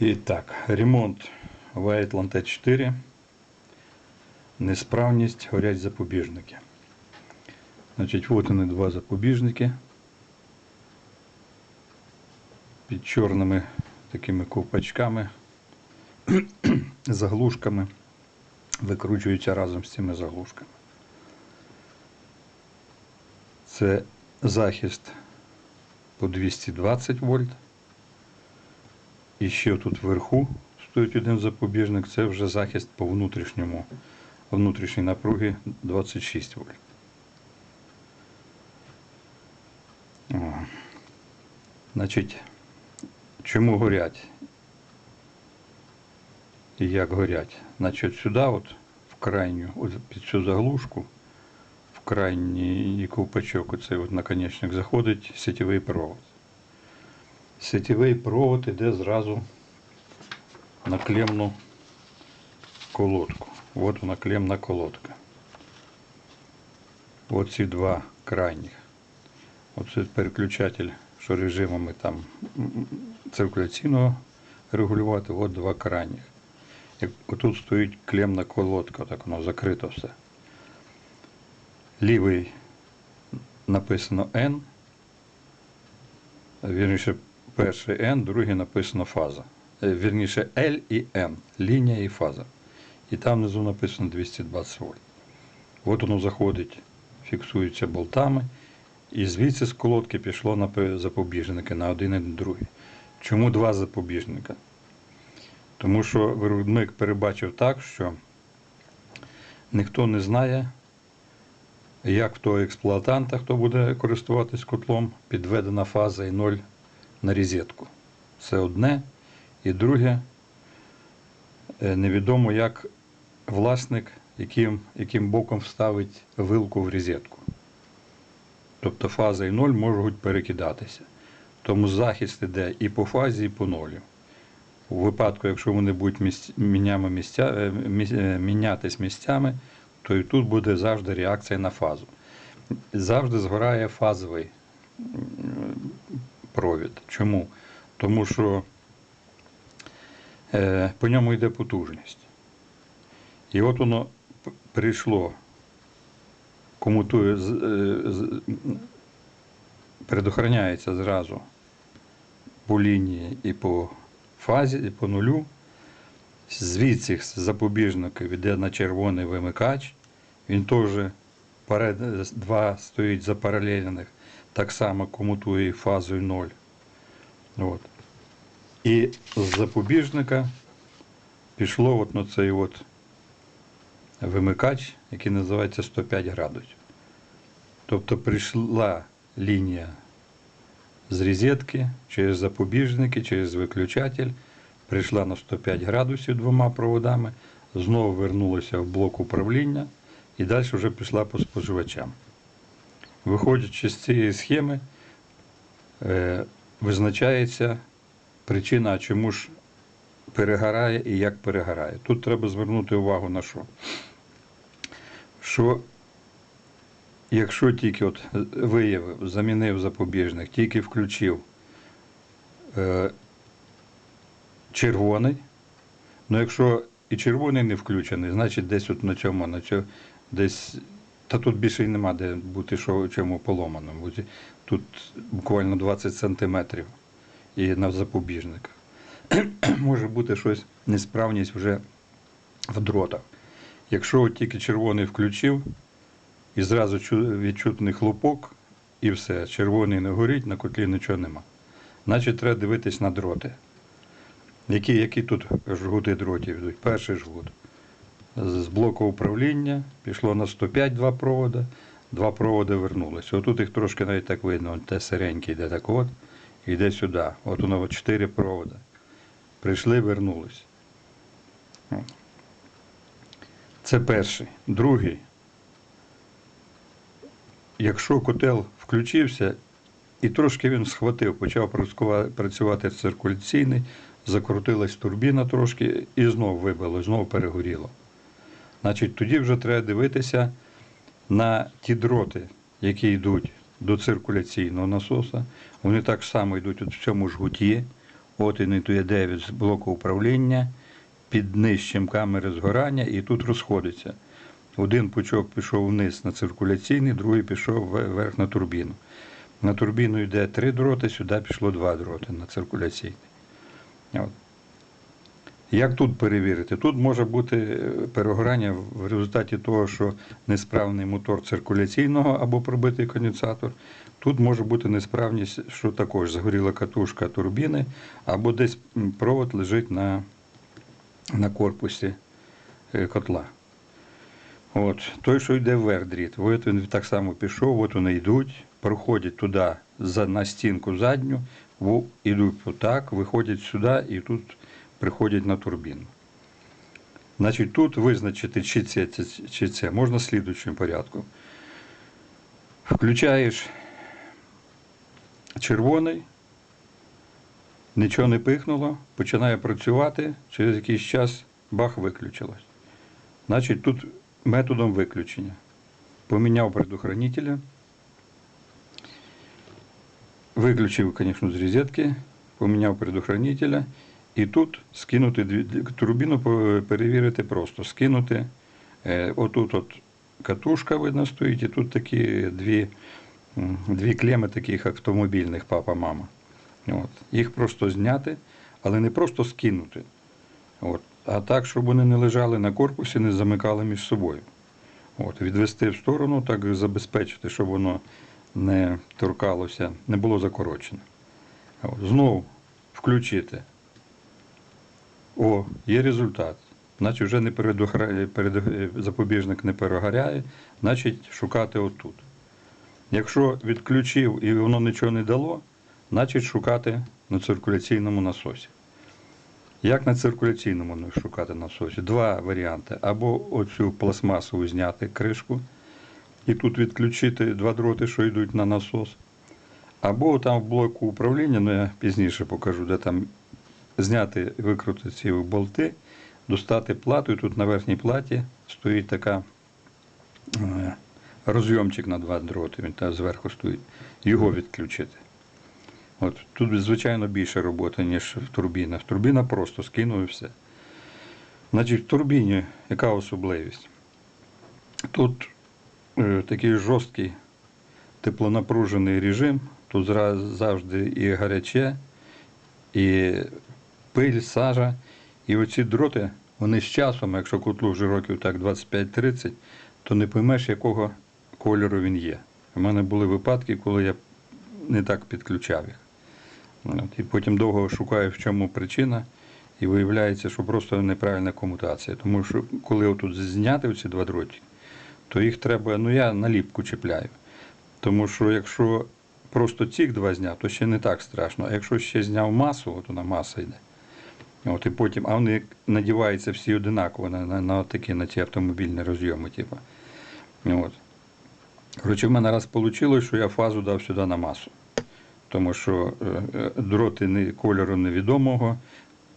І так, ремонт Вайтланд Т4. Несправність, горять запобіжники. Значить, от вони два запобіжники. Під чорними такими ковпачками, заглушками. Викручуються разом з цими заглушками. Це захист по 220 вольт. І ще тут вверху стоїть один запобіжник, це вже захист по внутрішньому, внутрішній напруги 26 вольт. О. Значить, чому горять? І як горять? Значить, сюди, от, в крайню, от під цю заглушку, в крайній ковпачок, оцей от наконечник, заходить сетєвий провод. Сетєвий провод іде зразу на клемну колодку. От вона клемна колодка. Оці два крайніх. Оце переключатель, що режимами там циркуляційного регулювати, от два крайніх. Як отут стоїть клемна колодка, так воно закрито все. Лівий написано N, вірніше, перший N, другий написано фаза. Е, Вірніше L і N, лінія і фаза. І там внизу написано 220 вольт. От воно заходить, фіксується болтами, і звідси з колодки пішло на запобіжники на один і другий. Чому два запобіжника? Тому що виробник перебачив так, що ніхто не знає, як в того експлуатанта, хто буде користуватись котлом, підведена фаза і ноль на розетку. Це одне. І друге, е, невідомо, як власник, яким, яким боком вставить вилку в розетку. Тобто фаза і ноль можуть перекидатися. Тому захист іде і по фазі, і по нолю. У випадку, якщо вони будуть місць, місця, е, е, мінятись місцями, то і тут буде завжди реакція на фазу. Завжди згорає фазовий провід. Чому? Тому що е, по ньому йде потужність. І от воно прийшло, комутує, е, предохраняється зразу по лінії і по фазі, і по нулю. Звідси запобіжників йде на червоний вимикач. Він теж два стоїть запаралельних, так само комутує фазою 0. От. І з запобіжника пішло от на цей от вимикач, який називається 105 градусів. Тобто прийшла лінія з розетки через запобіжники, через виключатель, прийшла на 105 градусів двома проводами, знову вернулася в блок управління і далі вже пішла по споживачам. Виходячи з цієї схеми, е, визначається причина, чому ж перегорає і як перегорає. Тут треба звернути увагу на що. Що якщо тільки от виявив, замінив запобіжник, тільки включив е, червоний, ну якщо і червоний не включений, значить десь от на цьому, на цьому десь. Та тут більше й нема де бути що чому поломаному. Тут буквально 20 сантиметрів і на запобіжниках. Може бути щось, несправність вже в дротах. Якщо тільки червоний включив, і зразу відчутний хлопок, і все, червоний не горить, на котлі нічого нема. Значить, треба дивитись на дроти. Які, які тут жгути дротів йдуть? Перший жгут. З блоку управління пішло на 105 два провода, два проводи вернулися. Отут їх трошки навіть так видно, от те сиреньке йде так от, йде сюди. От воно от 4 провода. Прийшли, вернулись. Це перший. Другий. Якщо котел включився і трошки він схватив, почав працювати циркуляційний, закрутилась турбіна трошки і знов вибило, знов перегоріло. Значить, тоді вже треба дивитися на ті дроти, які йдуть до циркуляційного насоса. Вони так само йдуть от в цьому жгуті. От він йде 9 з блоку управління, під нижчим камери згорання, і тут розходиться. Один пучок пішов вниз на циркуляційний, другий пішов вверх на турбіну. На турбіну йде три дроти, сюди пішло два дроти на циркуляційний. От. Як тут перевірити? Тут може бути е, перегорання в результаті того, що несправний мотор циркуляційного або пробитий конденсатор. Тут може бути несправність, що також згоріла катушка турбіни, або десь провод лежить на, на корпусі е, котла. От. Той, що йде вверх дріт, от він так само пішов, от вони йдуть, проходять туди на стінку задню, йдуть отак, виходять сюди і тут приходять на турбіну. Значить, тут визначити, чи це, чи це можна слідуючим порядком. Включаєш червоний, нічого не пихнуло, починає працювати, через якийсь час бах виключилось. Значить, тут методом виключення. Поміняв предохранителя, виключив, звісно, з розетки, поміняв предохранителя. І тут скинути турбіну перевірити просто. Скинути. Е, отут от катушка видно стоїть, і тут такі дві, дві клеми таких автомобільних папа-мама. От. Їх просто зняти, але не просто скинути. От. А так, щоб вони не лежали на корпусі, не замикали між собою. От. Відвести в сторону, так забезпечити, щоб воно не торкалося, не було закорочене. От. Знову включити. О, є результат. Значить, вже не передохра... перед... е, запобіжник не перегоряє, значить шукати отут. Якщо відключив і воно нічого не дало, значить шукати на циркуляційному насосі. Як на циркуляційному шукати насосі? Два варіанти. Або оцю пластмасову зняти кришку і тут відключити два дроти, що йдуть на насос. Або там в блоку управління, ну я пізніше покажу, де там зняти, викрутити ці болти, достати плату, і тут на верхній платі стоїть така е, розйомчик на два дроти, він там зверху стоїть. Його відключити. От, тут, звичайно, більше роботи, ніж в турбінах. Турбіна просто скинув і все. Значить, в турбіні яка особливість? Тут е, такий жорсткий теплонапружений режим, тут завжди і гаряче, і пиль, сажа. І оці дроти, вони з часом, якщо котлу вже років так 25-30, то не поймеш, якого кольору він є. У мене були випадки, коли я не так підключав їх. От, і потім довго шукаю, в чому причина, і виявляється, що просто неправильна комутація. Тому що коли отут зняти ці два дроті, то їх треба, ну я наліпку чіпляю. Тому що якщо просто цих два зняв, то ще не так страшно. А якщо ще зняв масу, от вона маса йде. От і потім, а вони надіваються всі одинаково на, на, на такі на ці автомобільні розйоми, типу. От. Коротше, в мене раз вийшло, що я фазу дав сюди на масу. Тому що е, е, дроти не, кольору невідомого,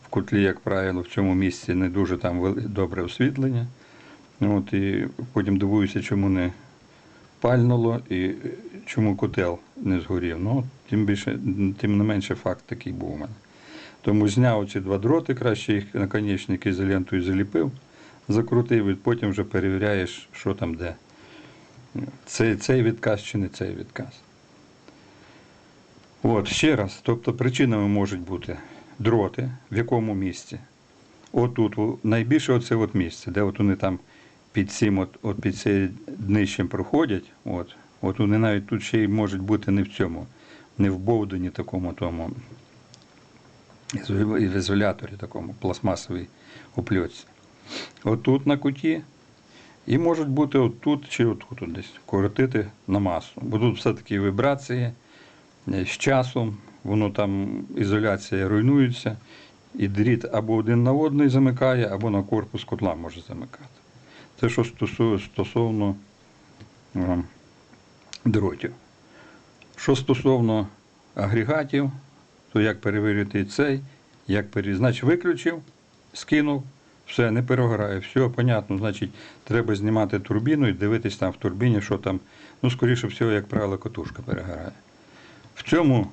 в котлі, як правило, в цьому місці не дуже там добре освітлення. От, і потім дивуюся, чому не пальнуло і е, чому котел не згорів. Ну, тим більше, тим не менше факт такий був у мене. Тому зняв ці два дроти, краще їх наконечник ізолентою заліпив, закрутив, і потім вже перевіряєш, що там де. Цей, цей відказ чи не цей відказ. От, ще раз, тобто причинами можуть бути дроти, в якому місці. Отут, найбільше оце от місце, де от вони там під цим, от, от під цим днищем проходять. От, от вони навіть тут ще й можуть бути не в цьому, не в бовдуні такому тому ізо- в ізоляторі такому, пластмасовій опльоці. Отут на куті. І можуть бути отут чи отут от десь коротити на масу. Бо тут все-таки вібрації е, з часом, воно там ізоляція руйнується, і дріт або один на одний замикає, або на корпус котла може замикати. Це що стосовно е, дротів. Що стосовно агрегатів, то як перевірити цей, як перевірити. Значить, виключив, скинув, все, не перегорає, все, понятно. Значить, треба знімати турбіну і дивитись там в турбіні, що там. Ну, скоріше всього, як правило, катушка перегорає. В цьому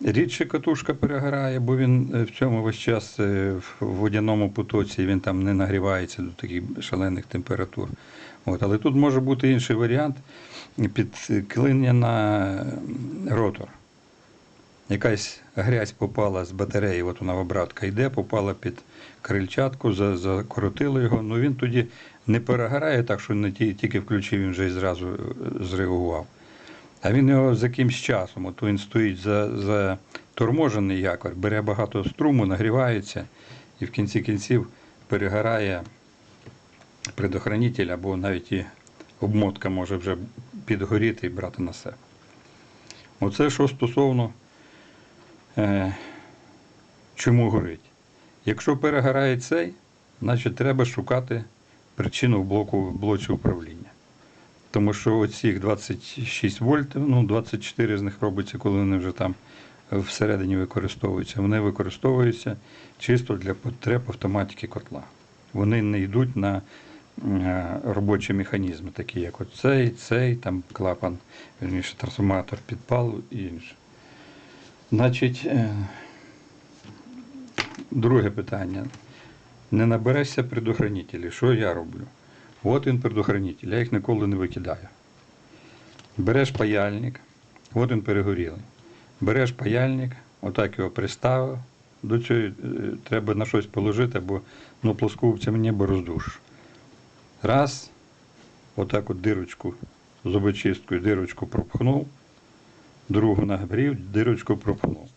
Рідше катушка перегорає, бо він е, в цьому весь час е, в водяному потоці він там не нагрівається до таких шалених температур. От. Але тут може бути інший варіант підклинення на е, ротор. Якась грязь попала з батареї, от вона обратка йде, попала під крильчатку, за- закоротило його. Ну він тоді не перегорає так, що не тільки включив, він вже і зразу е, зреагував. А він його за якимсь часом, от він стоїть за, за торможений якор, бере багато струму, нагрівається і в кінці кінців перегорає предохранитель або навіть і обмотка може вже підгоріти і брати на себе. Оце що стосовно чому горить. Якщо перегорає цей, значить треба шукати причину в блоку блоці управління. Тому що оцих 26 вольт, ну 24 з них робиться, коли вони вже там всередині використовуються. Вони використовуються чисто для потреб автоматики котла. Вони не йдуть на е, робочі механізми, такі як от цей, цей, там клапан, верніше, трансформатор підпалу і інше. Значить, е, друге питання. Не наберешся предохранителів. Що я роблю? От він предохранитель, я їх ніколи не викидаю. Береш паяльник, от він перегорілий. Береш паяльник, отак його приставив. До цього е, треба на щось положити, бо ну, плоскувцем небо роздушиш. Раз, отак от дирочку зубочисткою, дирочку пропхнув, другу нагрів, дирочку пропхнув.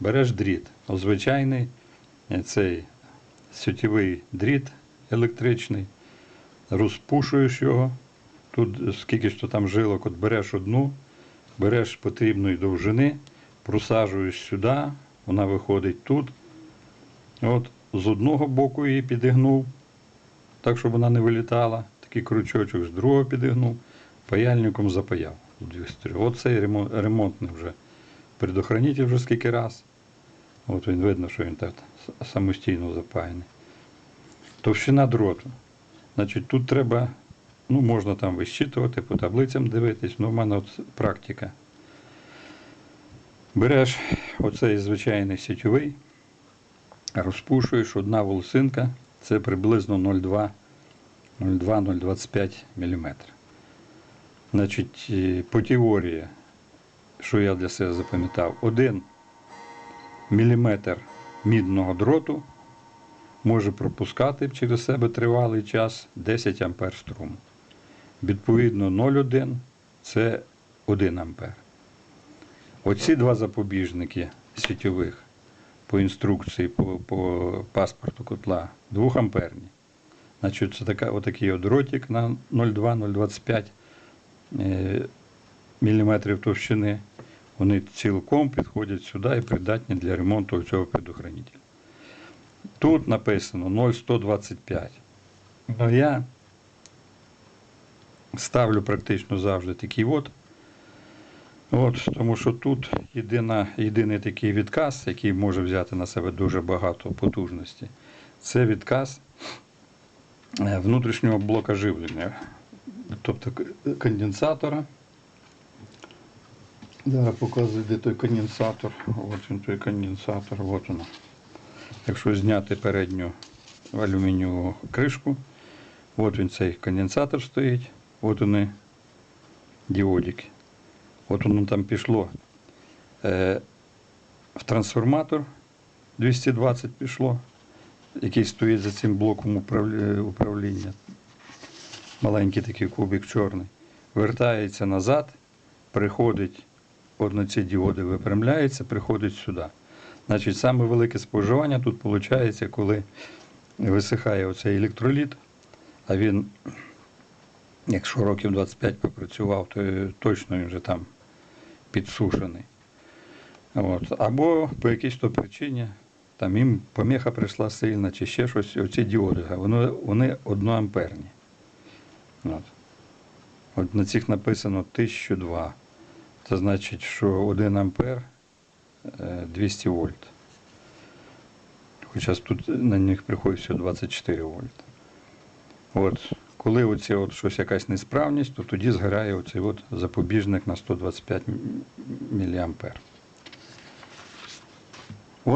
Береш дріт, звичайний е, цей сетєвий дріт електричний, розпушуєш його. Тут скільки ж там жилок, от береш одну, береш потрібної довжини, просаджуєш сюди, вона виходить тут. От з одного боку її підігнув, так, щоб вона не вилітала. Такий крючочок, з другого підігнув, паяльником запаяв. З двох сторін. От цей ремон- ремонтний вже предохранитель вже скільки раз. От він видно, що він так самостійно запаяний. Товщина дроту. Значить, тут треба, ну, можна там вищитувати, по таблицям дивитись, ну, в мене от практика. Береш оцей звичайний сітьовий, розпушуєш одна волосинка, це приблизно 0,2 0,2-0,25 мм. Значить, е, по теорії, що я для себе запам'ятав, 1 міліметр мідного дроту може пропускати через себе тривалий час 10 ампер струму. Відповідно, 0,1 це 1 ампер. Оці два запобіжники світових по інструкції, по, по паспорту котла 2 амперні. Значить, це така, отакий от дротик на 0,2-0,25 е, міліметрів товщини. Вони цілком підходять сюди і придатні для ремонту цього предохранителя. Тут написано 0,125. Ну, я ставлю практично завжди такий от. От, тому що тут єдина, єдиний такий відказ, який може взяти на себе дуже багато потужності, це відказ е, внутрішнього блока живлення, тобто конденсатора. Зараз показую, де той конденсатор. От він той конденсатор, от воно. Якщо зняти передню алюмінієву кришку, от він цей конденсатор стоїть, от вони діодики. От воно там пішло е, в трансформатор 220 пішло, який стоїть за цим блоком управління. Маленький такий кубик чорний. Вертається назад, приходить, ці діоди випрямляється, приходить сюди. Значить, саме велике споживання тут виходить, коли висихає оцей електроліт, а він, якщо років 25 попрацював, то точно він вже там підсушений. От. Або по якійсь то причині там їм поміха прийшла сильна чи ще щось, оці діоди, вони, вони одноамперні. От. От на цих написано 1002. Це значить, що 1 ампер е, 200 вольт. Хоча тут на них приходить всього 24 вольт. От, коли оці от щось якась несправність, то тоді згорає оцей от запобіжник на 125 міліампер.